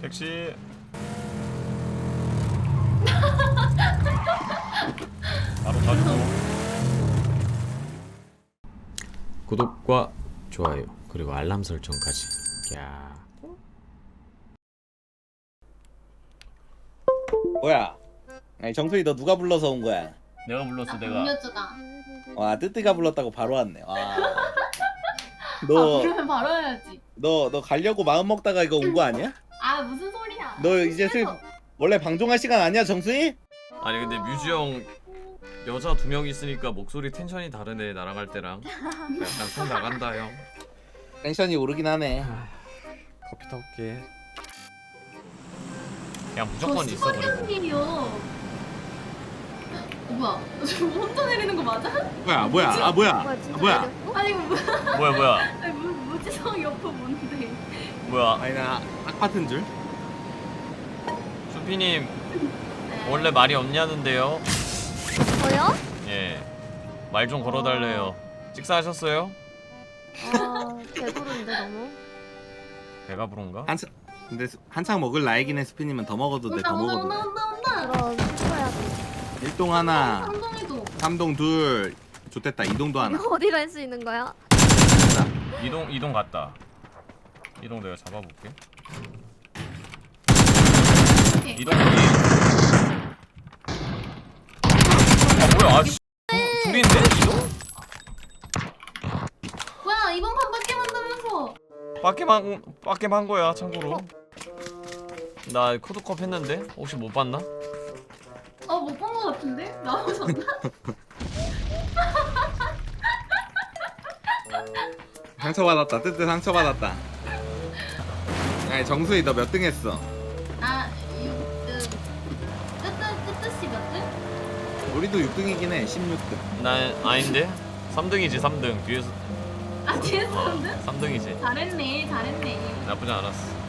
택시 바로 가주고 구독과 좋아요 그리고 알람 설정까지 야 뭐야? 아니 정수이 너 누가 불러서 온 거야? 내가 불렀어 나 음료주가. 와 뜨뜨가 불렀다고 바로 왔네. 와. 아, 너, 그러면 바로 해야지. 너, 너 가려고 마음 먹다가 이거 온 거 아니야? 아 무슨 소리야? 너 이제 슬 원래 방종할 시간 아니야 정수이? 아니 근데 뮤지 형 여자 두 명 있으니까 목소리 텐션이 다르네 나랑 할 때랑 약간 손 나간다 형 텐션이 오르긴 하네. 커피 타올게 그냥 무조건 있어 그리고 이요. 어, 뭐야? 저 혼자 내리는 거 맞아? 뭐야 뭐야 아 뭐야 아, 뭐야? 아니 뭐 뭐야 뭐야 아니 무 무지성 옆에 뭔데? 뭐야 아니 나 악파트인 줄? 수피님 네. 원래 말이 없냐는데요 저요? 예 말 좀 걸어달래요 식사하셨어요? 아 배부른데 너무. 배가 부른가? 한참 근데 수- 한창 먹을 나이긴 해 스피님은 더 먹어도 돼더 온다 온다 먹어도 온다 돼. 온다 온다. 그럼 싶어야 돼. 일동 하나, 삼동이도. 삼동 둘, 좋됐다 이동도 하나. 이거 어디로 할 수 있는 거야? 이동 이동 갔다 이동 내가 잡아볼게 오케이. 이동 여기 아 뭐야 아 씨. 두, 둘인데 이동? 뭐야 이번 판 밖에 만나면서. 밖에만 밖에만 한 거야 참고로 나 코드컵 했는데 혹시 못 봤나? 어못 본 거 같은데? 나오셨나? 상처 받았다 뜨뜨 상처 받았다. 아니 정수이 너 몇 등 했어? 우리도 6등이긴 해 16등. 난 아닌데 3등이지 3등 뒤에서 아 뒤에서 3등? 3등이지 잘했네 잘했네. 나쁘지 않았어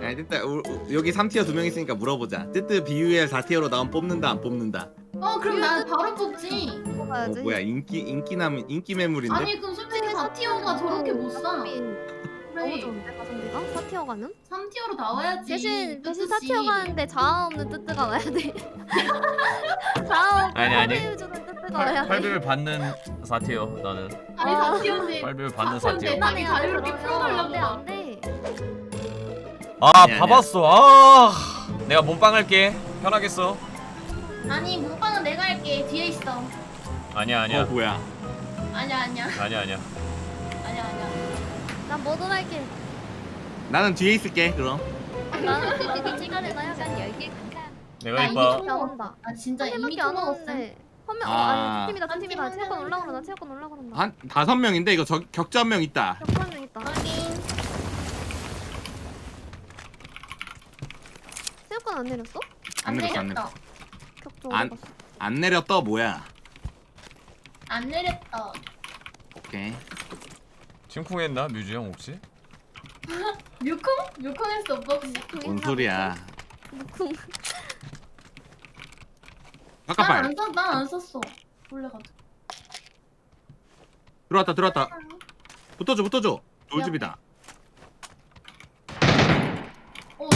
아니 뜨뜨 우- 우- 여기 3티어 두 명 있으니까 물어보자. 뜨뜨 BUL 4티어로 나온 뽑는다 안 뽑는다? 어 그럼 나 바로 뽑지. 어, 먹어야지. 뭐야 인기 인기남 인기 매물인데? 아니 그럼 솔직히 4티어가 저렇게 못 사. 너무 그래 좋은데 가성비가? 사티어 가는? 3티어로 나와야지. 대신 대신 뜨뜻이. 사티어 가는데 자아 없는 뜨뜨가 와야 돼. 자아 없는 아니, 아니. 해주는 뜨뜨가 와야 돼. 800을 받는 4티어 나는 아니 아. 4티어인데 800을 받는 아, 4티어 나- 자기 자유롭게 풀어가려고 안돼. 아 아니야, 봐봤어 아 내가 몸빵 할게 편하겠어 아니 몸빵은 내가 할게 뒤에 있어. 아니야 아니야 어 뭐야? 아니야 아니야 아니야 아니야. 난 뭐든 할게. 나는 뒤에 있을게 그럼. 나는 그거 시간에 나야 돼. 내가 나 이봐 나온다. 아 진짜 한 이미 명밖에 안 통화했어. 오는데. 한 명, 어, 아. 아니, 팀이다, 한 팀이다. 팀, 체육관 한 올라 팀. 그런다, 체육관 올라 그런다. 한 다섯 명인데 이거 저, 격자 한 명 있다. 격한 있다. 확인. 체육관 안 내렸어? 안 내렸어 안 내렸어. 격조 안- 어디 갔어? 안 내렸다 뭐야? 안 내렸다. 오케이. 심쿵 했나 뮤지 형 혹시? 뮤콩? 뮤콩했어 오빠 혹시? 뭔 소리야? 무쿵. 아까 발 난안 써, 난안 썼어. 몰래가지고. 들어왔다 들어왔다. 붙어줘 붙어줘. 돌집이다. 어,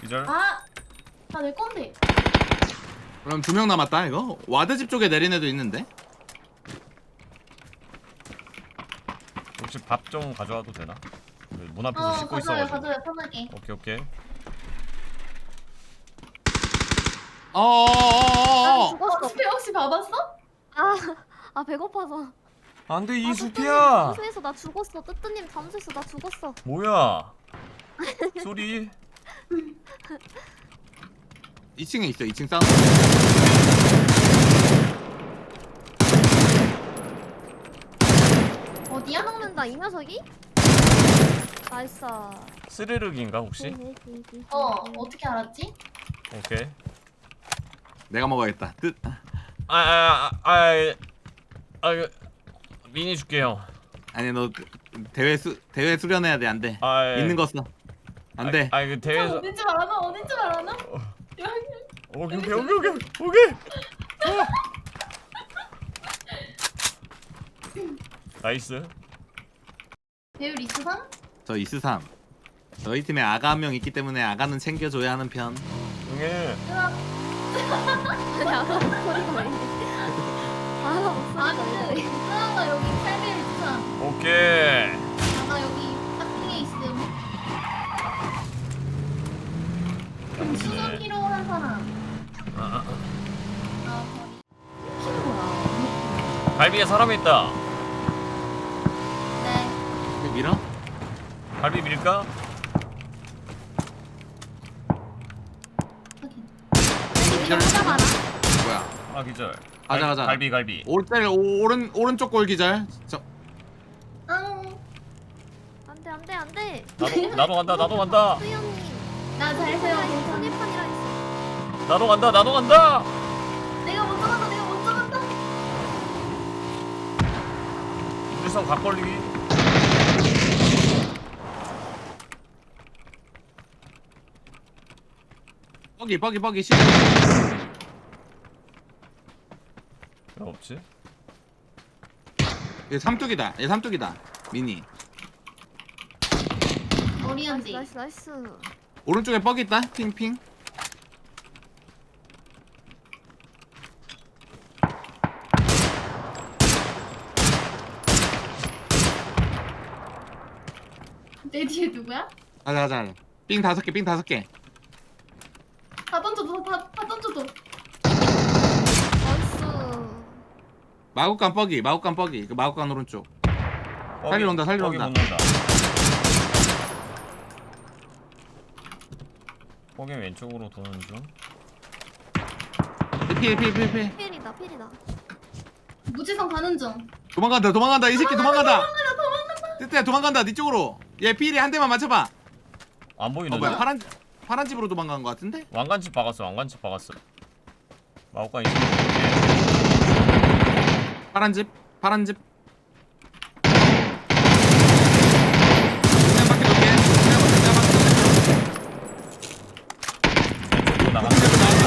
기절 아, 나 내 건데. 그럼 두 명 남았다 이거. 와드 집 쪽에 내린 애도 있는데. 혹시 밥 좀 가져와도 되나? 그문 앞에서 어, 씻고 가져요, 있어가지고 가져요, 편하게. 오케이 오케이 난 어어어어어. 어, 죽었어. 스페 혹시 봐봤어? 아, 아 배고파서. 안돼 아, 이수피야 잠수해서 나 죽었어. 뜨뜨님 잠수해서 나 죽었어. 뭐야 소리 2층에 있어 2층 사운 먹는다 이 녀석이? 나이스. 스르륵인가 혹시? 어, 어떻게 알았지? 오케이 내가 먹어야겠다. 뜻. 아아아아 아, 아, 이거 미니 줄게요 아니 너 그- 대회 수 대회 수련해야 돼 안 돼. 아 있는 거 써. 안 돼. 아 이거 어, 대회에서 어딘지 말하나? 어딘지 말하나? 여기. 오케이 오케이 오케이 오케이 오케이 어. 나이스 배율 이스상? 저 이스삼. 저희 팀에 아가 한 명 있기 때문에 아가는 챙겨줘야 하는 편. 응애 아가 여기 8배 있어. 오케이 아나 여기 딱중에 있음. 그럼 수저 필요한 사람. 아, 아, 아. 필요야. 아. 갈비에 사람이 있다 네. 밀어? 갈비 밀까? 확인. 이거 찾아봐라 뭐야? 아 기절 가자, 갈- 가자. 갈비 갈비 오른쪽 오른 오른쪽 골 기절. 저 응. 안돼 안돼 안돼 나도 나도 간다 나도 간다 수연님 나잘 세워. 괜찮아. 손예판이라 했어 나도 간다 나도 간다 내가 먼저 간다. 내가 먼저 간다. 우리선 각 벌리기 뻐기 뻐기 뻐기 시. 왜 없지? 얘 삼뚝이다. 얘 삼뚝이다. 미니. 머리 한 대. 나이스 나이스 오른쪽에 뻐기 있다. 핑핑. 내 뒤에 누구야? 가자 가자. 삥 다섯 개. 삥 다섯 개. 다 던져도 다, 다 던져도. 나이스 마구간 뻐기. 마구간 뻐기. 그 마구간 오른쪽. 살리러 온다, 살리러 뻐기 온다. 뻐기 왼쪽으로 도는 중필필필 필. 필이다 필이다 무지성 가는 중. 도망간다. 도망간다. 이 새끼 도망간다. 뜨뜨야 도망간다. 네 쪽으로. 얘 필이 한 대만 맞춰봐. 안 어 보이는데? 뭐야 파란 파란 집으로 도망간 것 같은데? 왕관집 박았어 왕관집 박았어 마법관 있으면 파란 집 파란 집. 그냥 밖에 놓게. 그냥 밖에 그냥 밖에. 나가 밖으로 나간다.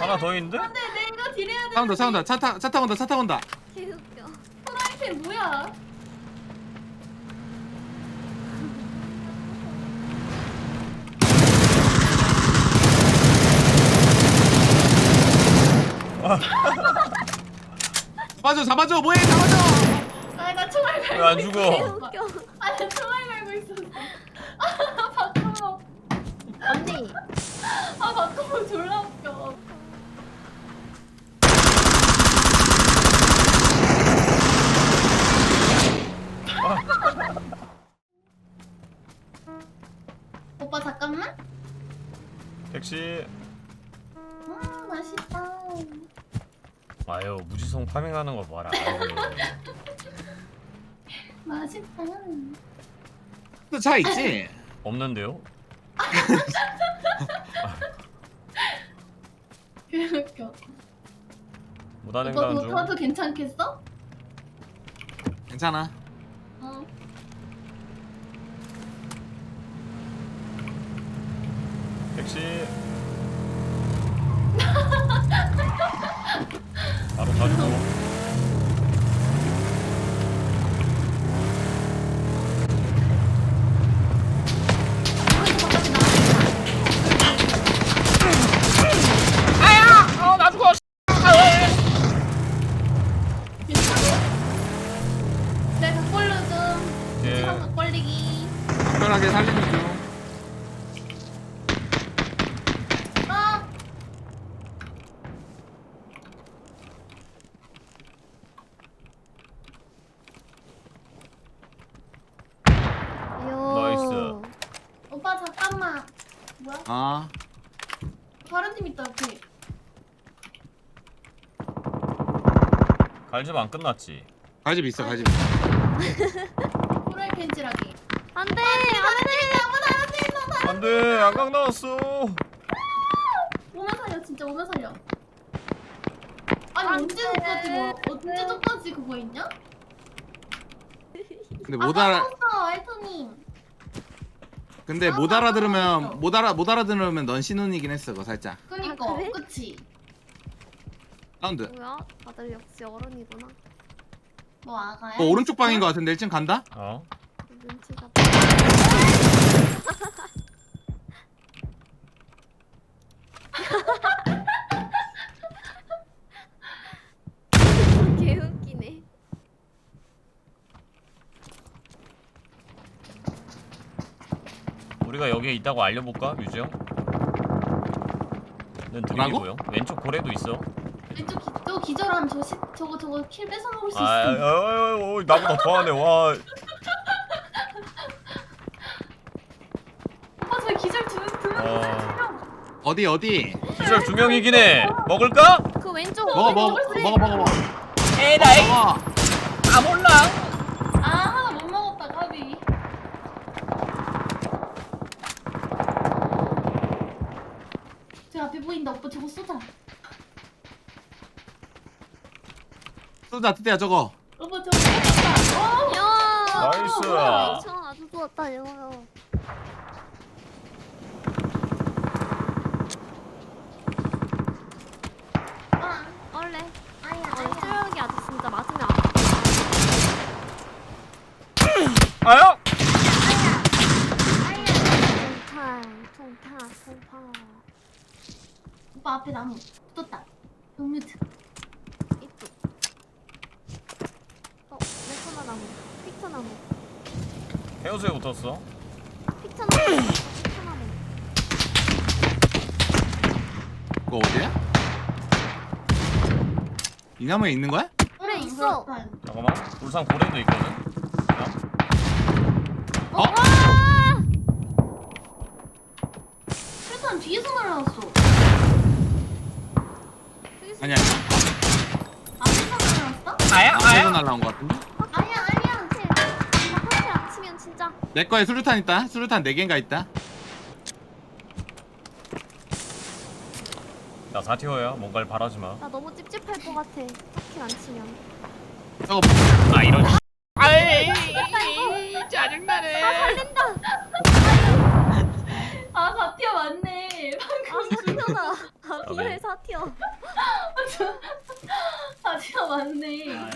하나 더 있는데? 안돼 내가 딜해야 돼. 차 온다 차 온다 차타 차 타고 온다 차 타고 온다. 개웃겨 프라이팬 뭐야? 잡아줘 잡아줘 뭐해 잡아줘. 아나 총알 갈고. 왜안 죽어? 아나 총알 갈고 있었어. 아 바꿔. 언니 아 바꿔 졸라 웃겨. 파밍하는 거 봐라 아유. 맛있다. 또차 있지? 없는데요? 개웃겨. 무단횡단 오빠 중 그거 타도 괜찮겠어? 괜찮아. 어. 택시 바로 가지고 아 다른 팀 있다 옆에. 갈집 안 끝났지? 가집 있어 가집. 프라이팬 칠하기. 안돼 안돼 안돼 양강 나왔어 오면 살려 진짜 오면 살려. 아니 언제 전까지 뭐 언제 전까지 그거 있냐? 근데 못 알아 어 알토님. 근데 못 알아들으면 못 알아 못 알아들으면 넌 신혼이긴 했어 그거 살짝. 그니까 아, 그래? 그치. 사운드. 뭐야 다들 역시 어른이구나 뭐 아가야? 어, 오른쪽 방인 것 같은데 1층 간다? 어? 눈치가 개 웃기네. 우리가 여기에 있다고 알려볼까 뮤지 형? 는 뭐라고? 들리고요. 왼쪽 고래도 있어. 왼쪽 기, 저 기절하면 저 시, 저거 저거 킬 뺏어 먹을 수 아, 아, 있음. 아, 아, 나보다 더하네. 와, 오빠 저 기절 두두 명. 어. 어디 어디? 기절 두 명이긴 해. 먹을까? 그 왼쪽 먹어 먹어 먹어 먹어 먹어. 에라이. 먹어. 아 몰라. 아 하나 못 먹었다 가비. 저 앞에 보인다 오빠 저거 쏘자. 쏘자 뜨대야 저거. 오빠 저거 쏘자. 어. 야. 나이스. 저 아주 좋았다 요. 아, 원래 아야 어, 아주 진짜 맞으면? 통탄, 통탄, 통탄. 오빠 앞에 나무 붙었다. 동뮤트. 이쪽. 어, 레토나 나무, 픽터 나무, 해우소에 붙었어. 픽터 나무, 픽터 나무. 그거 어디야? 이 나무에 있는 거야? 그래, 있어. 잠깐만. 울산 고래도 있거든. 야, 어? 와! 최소한 뒤에서 날아왔어. 여기서 아니야. 앞에서 날아왔어? 아야? 나무에서 날라온 거 같은데? 아야 아야. 바깥에 안 치면 진짜 내 거에 수류탄 있다. 수류탄 4 개인가 있다. 나 4티어야. 뭔가를 바라지 마. 나 너무 찝찝할 것 같아. 터킬 안 치면. 저거 아 이런. 아이. 아 사티어 맞네. 아, 사티어다. 아, 비엘 사티어. 맞네.